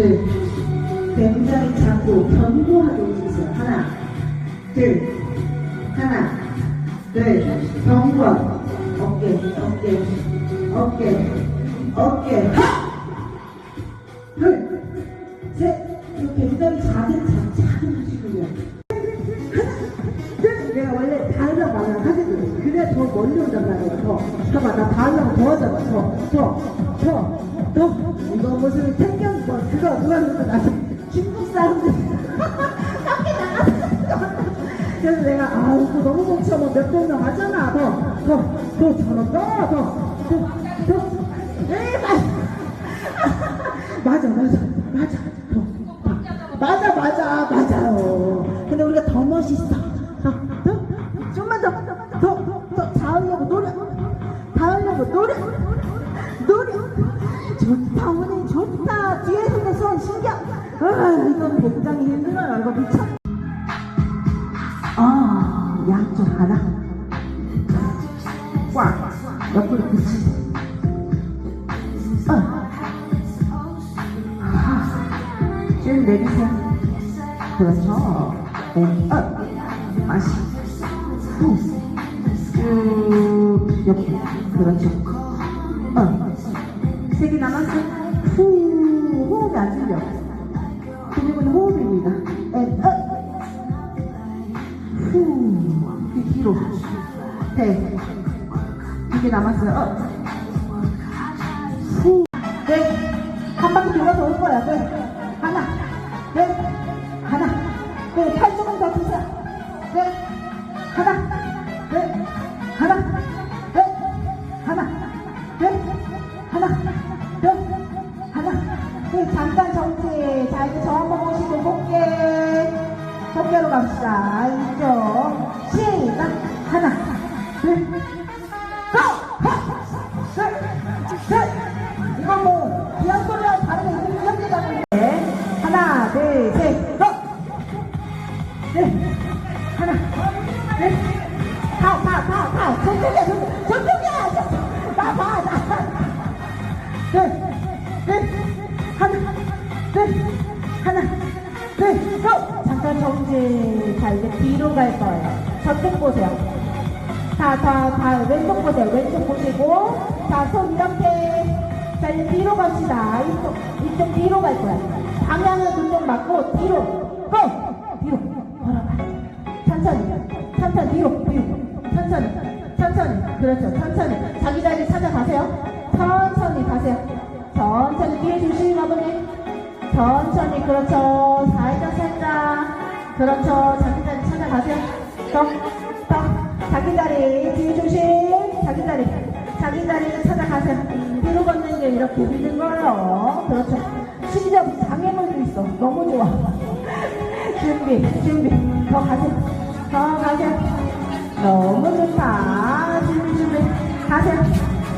둘. 굉장히 작고 견고하게 웃으세요. 하나, 둘. 하나, 둘. 경과. 어깨, 어깨, 어깨, 어깨. 하! 둘, 말이야. 더. 봐봐, 나다 하려고 더. 더, 더, 더, 더. 이거 무슨 생경, 뭐, 그거, 누가 그랬어. 나 중국 사람들. 밖에 나가서. 그래서 내가, 아, 이거 너무. 뭐몇 병명 하잖아. 더, 더, 더, 저런, 더, 더, 더, 더. 에이, 맞아. 맞아, 맞아, 맞아. 맞아, 맞아, 맞아요. 근데 우리가 더 멋있어. 더, 더, 좀만 더, 더, 노래, 노래. 좋다, 오늘 좋다. 뒤에서 내 손 신경. 아, 이건 굉장히 힘들어요. 이거 미쳐. 아, 양쪽 하나. 꽉, 옆으로 붙이고. 어. 쭉 내리세요. 그렇죠. 네. 업. 마시. 후. 쭉 옆으로. 그렇죠. 어. 세개 남았어. 후. 호흡이 안 들려. 근육은 호흡입니다. 앤 업. 후. 귀 뒤로. 네. 두개 남았어요. 업. 후. 네. 한 바퀴 돌아서 올 거야. 네. 하나. 네. 하나. 네. 팔 조금 더 주세요. 네. 하나. 네. 잠깐 정지. 자, 이제 저 한번 보시고 복개. 복개로 갑시다. 이쪽. 시작. 하나. 둘. 고! 둘. 셋. 이건 뭐, 기한 소리랑 다르게 이렇게 연기가는 네. 하나, 둘, 셋, 고! 네. 하나, 네. 다, 다, 다, 다. 저쪽이야, 저쪽. 저쪽이야. 저- 나 봐, 나. 네. 네. 하나, 네. 하나, 네. 고! 잠깐 정지. 자, 이제 뒤로 갈 거예요. 저쪽 보세요. 자, 자, 자, 왼쪽 보세요. 왼쪽 보시고. 자, 손 이렇게. 자, 이제 뒤로 갑시다. 이쪽, 이쪽 뒤로 갈 거야. 방향은 그쪽 맞고, 뒤로. 고! 뒤로. 걸어봐. 천천히. 천천히. 뒤로. 뒤로. 천천히. 천천히. 그렇죠. 천천히. 자기 자 천천히. 그렇죠. 살짝, 살짝. 그렇죠. 자기 자리 찾아가세요. 더, 더. 자기 자리. 뒤에 조심. 자기 자리. 자기 자리를 찾아가세요. 뒤로 걷는 게 이렇게 힘든 거예요. 그렇죠. 심지어 장애물도 있어. 너무 좋아. 준비, 준비. 더 가세요. 더 가세요. 너무 좋다. 준비, 준비. 가세요.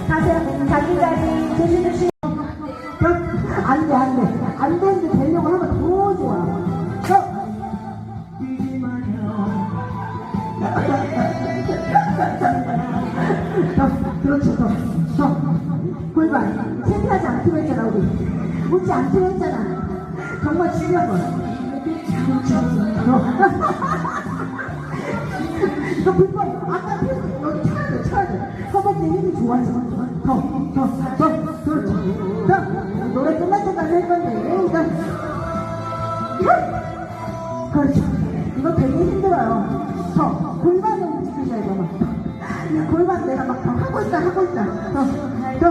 가세요. 자기 자리. 조심, 조심. 안 돼, 안 돼. 골반. 창피하지 않기로 했잖아, 우리. 웃지 않기로 했잖아. 정말 중요한 거야. 더. 이거 불법. 아까 그, 여기 쳐야 돼, 쳐야 돼. 허벅지 힘이 좋아져. 더, 더, 더. 더. 노래 끝날 때까지 할 건데. 더. 그렇죠. 이거 되게 힘들어요. 더. 골반을 움직이셔야 돼요. 막. 골반 내가 막 하고 있다, 하고 있다. 더, 더,